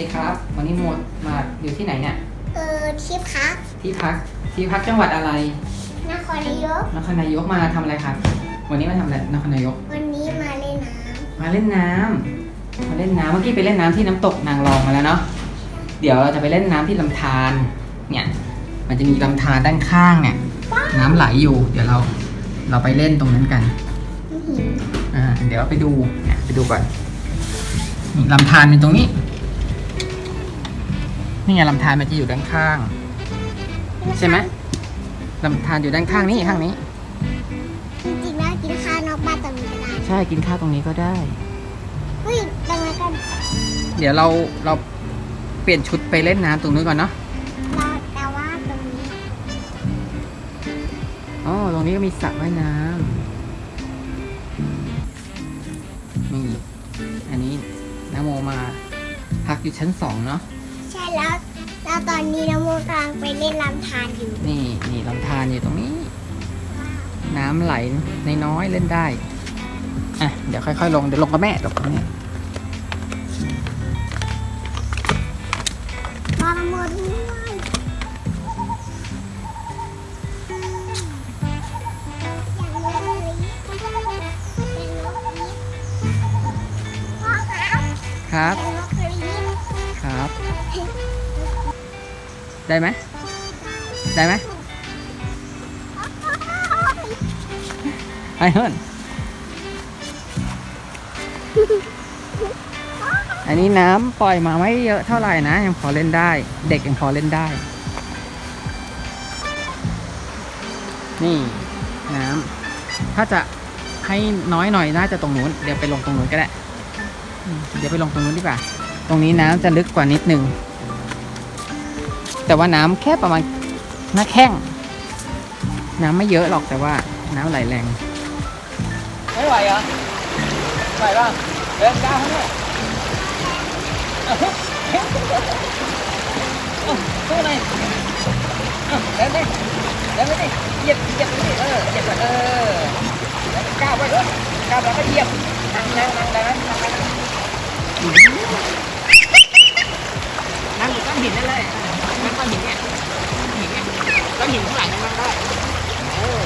ดีครับ วันนี้โมดมาอยู่ที่ไหนเนี่ย เออที่พักที่พักที่พักจังหวัดอะไรนครนายกนครนายกมาทำอะไรครับ วันนี้มาทำอะไรนครนายก วันนี้มาเล่นน้มาเล่นน้ำมาเล่นน้ำเมื่อกี้ไปเล่นน้ำที่น้ำตกนางรองมาแล้วเนาะ เดี๋ยวเราจะไปเล่นน้ำที่ลำธารเนี่ย มันจะมีลำธารด้านข้างเนี่ย น้ำไหลอยู่ เดี๋ยวเราเราไปเล่นตรงนั้นกันำอื้อหืออ่าเดี๋ยวไปดูเนี่ยไปดูก่อนนี่ลำธารเป็นตรงนี้ นี่ไงลำธารมันจะอยู่ด้านข้าง ใช่ไหมลำธารอยู่ด้านข้างนี้ข้างนี้ จริงๆแล้วกินข้าวนอกบ้านตรงนี้ก็ได้ใช่กินข้าวตรงนี้ก็ได้ เฮ้ยตรงนั้นกันเดี๋ยวเราเราเปลี่ยนชุดไปเล่นน้ำตรงนู้นก่อนเนาะเราแต่ว่าตรงนี้อ๋อตรงนี้ก็มีสระว่ายน้ำนี่อันนี้น้ำโมมา พักอยู่ชั้นสองเนาะใช่ แล้วแล้วตอนนี้น้ำโมกำลังไปเล่นลำธารอยู่นี่นี่ลำธารอยู่ตรงนี้ น้ำไหลน้อยๆเล่นได้อะเดี๋ยวค่อยๆลงเดี๋ยวลงกับแม่ลงกับแม่มองหมดด้วยอย่างนี้เลยเป็นนกนี้พ่อครับครับเป็นนกกระยิบครับ ได้ไหมได้ไหมไอเฮิร์นอันนี้น้ำปล่อยมาไม่เยอะเท่าไหร่นะ ยังพอเล่นได้ เด็กยังพอเล่นได้ นี่น้ำถ้าจะให้น้อยหน่อยน่าจะตรงนู้น เดี๋ยวไปลงตรงนู้นก็ได้ เดี๋ยวไปลงตรงนู้นดีกว่า ตรงนี้น้ำจะลึกกว่านิดนึง แต่ว่าน้ำแค่ประมาณหน้าแข้ง น้ำไม่เยอะหรอกแต่ว่าน้ำไหลแรง ไม่ไหวเหรอไหวป่ะเดินก้าวข้างนเอาฮึบฮึบเอาสู้หน่อยเอาเดินดิเดินไปดิเหยียบเหยียบไปดิเออเหยียบก่อนเออแล้วก็ก้าวไปด้วยก้าวแล้วก็เหยียบนั่งนั่งนั่งได้ไหมนั่งได้ไหมนั่งอยู่ก้อน หินนั่นเลยนั่งก้อนหินเนี่ยหินเนี่ยก้อนหินข้างหลังนั่งได้เออ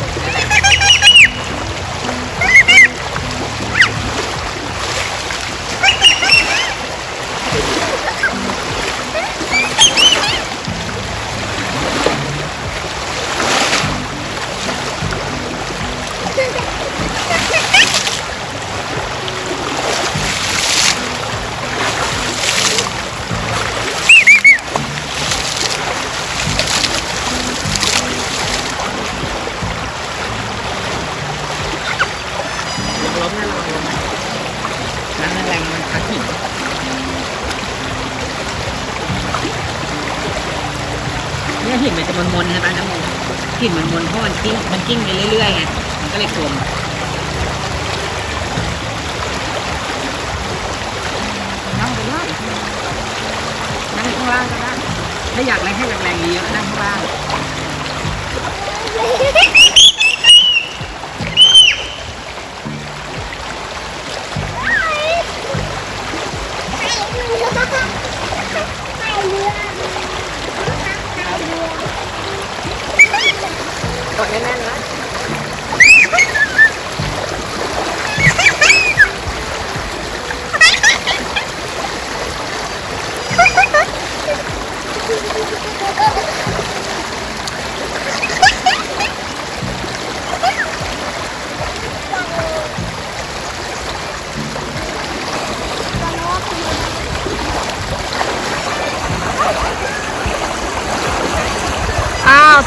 หินมันมนเพราะมันกิ้งมันกิ้งไปเรื่อยๆไงมันก็เลยกลมนั่งไปเลยนั่งข้างล่างก็ได้ถ้าอยากแรงให้แรงๆเยอะนั่งข้างล่าง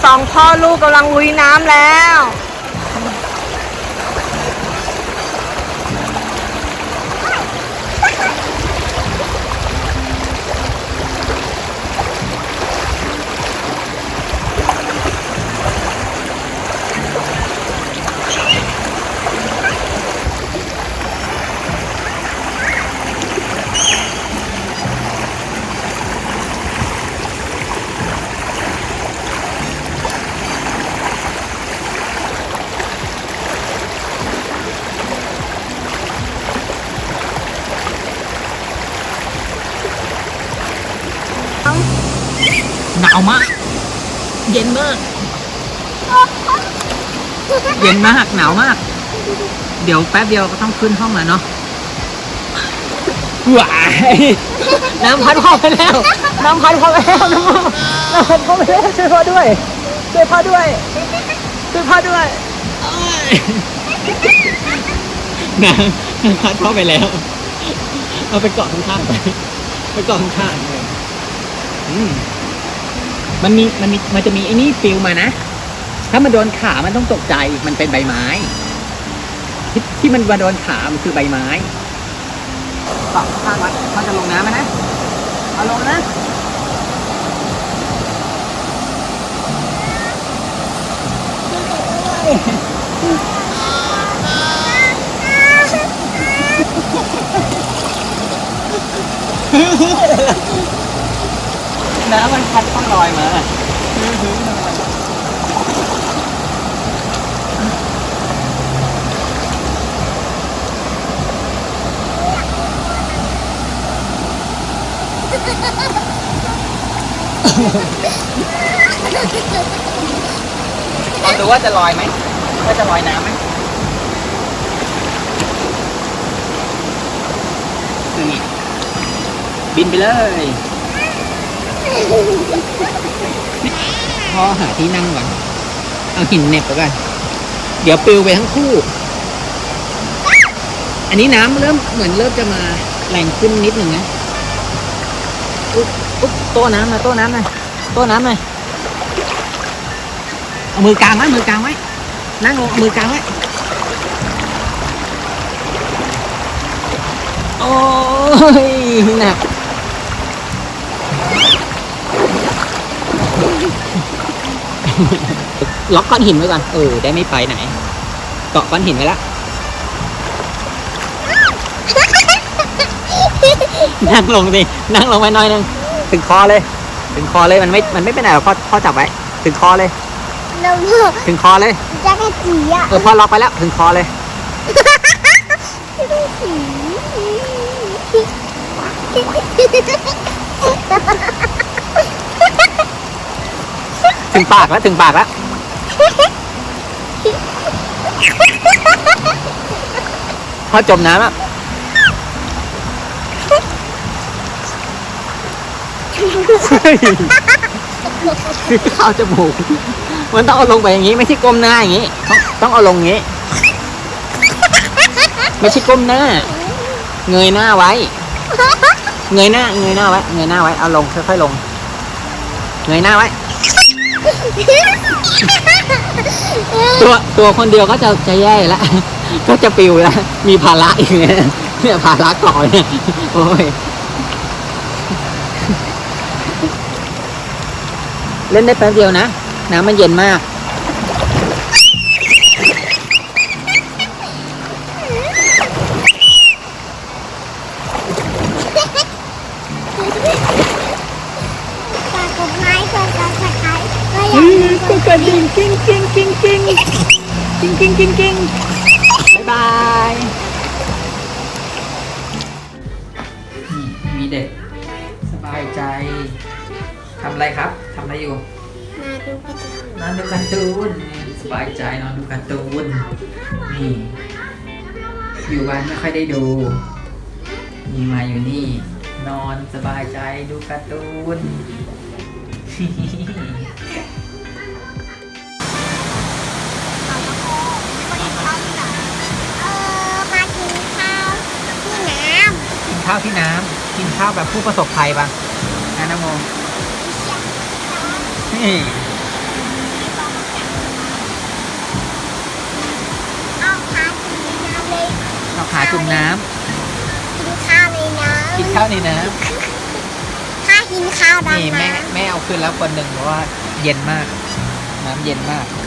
สองพ่อลูกกำลังลุยน้ำแล้วาวมาก เย็นมาก เย็นมาก หนาวมาก เดี๋ยวแป๊บเดียวก็ต้องขึ้นห้องแล้วเนาะว้ายน้ำพัดพ่อไปแล้ว น้ำพัดพ่อไปแล้วน้ำพัดน้ำพัดพ่อไปแล้วช่วยพ่อด้วย ช่วยพ่อด้วย ช่วยพ่อด้วยน้ำน้ำพัดพ่อไปแล้ว เอาไปเกาะข้างๆไป ไปเกาะข้างๆเลยอืม มันมีมันมีมันจะมีไอ้นี่ฟิลมานะ ถ้ามันโดนขา มันต้องตกใจ มันเป็นใบไม้ที่ที่มันมาโดนขา มันคือใบไม้เกาะข้างวัดมันจะลงน้ำไหมนะ เอาลงนะ น้ำมันพัดต้องลอยมาเราดูว่าจะลอยไหมว่าจะลอยน้ำไหมนี่บินไปเลย พ่อหาที่นั่งก่อน เอาหินเหน็บไปก่อน เดี๋ยวปลิวไปทั้งคู่ อันนี้น้ำเริ่มเหมือนเริ่มจะมาแรงขึ้นนิดหนึ่งนะอุ๊บอุ๊บโต้น้ำหนะโต้น้ำหน่อยโต้น้ำหน่อยเอามือกลางไว้ มือกลางไว้ นั่งลงเอามือกลางไว้โอ้ยหนัก ล็อกก้อนหินไว้ก่อน เออ ได้ไม่ไปไหน เกาะก้อนหินไว้แล้วนั่งลงสินั่งลงไปหน่อยหนึงถึงคอเลย ถึงคอเลยมันไม่ มันไม่ไปไหนหรอกพ่อพ่อจับไว้ ถึงคอเลยน้ำมูกถึงคอเลย จักรจีอะเออพ่อล็อกไปแล้ว ถึงคอเลย ถึงปากแล้วถึงปากแล้วพอจมน้ำอะเข้าจมูก มันต้องเอาลงไปอย่างนี้ ไม่ใช่ก้มหน้าอย่างนี้ต้องต้องเอาลงอย่างนี้ ไม่ใช่ก้มหน้า เงยหน้าไว้ เงยหน้า เงยหน้าไว้ เงยหน้าไว้ เอาลงค่อยๆลง เงยหน้าไว้ ตัวตัวคนเดียวก็จะจะแย่แล้วก็จะปิวแล้วมีภาระอีกเนี่ยเนี่ยภาระก่อเนี่ยโอ้ยเล่นได้แป๊บเดียวนะน้ำมันเย็นมาก ฝากกดไลค์กดซับสไครต์ก็อย่าลืมกด กระดิ่งกิ้งกิ้งกิ้งกิ้ง กิ้งกิ้งกิ้งบายบายนี่มีเด็ก สบายใจทำอะไรครับทำอะไรอยู่ มาดูกันนอนดูการ์ตูนสบายใจนอนดูการ์ตูนนี่อยู่บ้านไม่ค่อยได้ดูนี่มาอยู่นี่ นอนสบายใจดูการ์ตูน ข้าวที่น้ำกินข้าวแบบผู้ประสบภัยปะนะนโมนี่ำเอาขากินน้ำเลยเราขาจุ่มน้กินข้าวในน้ำกินข้าวในน้ำถ้ากินข้าวำดำนี่แม่น้ำแม่เอาขึ้นแล้วคนหนึ่งเพราะว่าเย็นมาก น้ำเย็นมากเ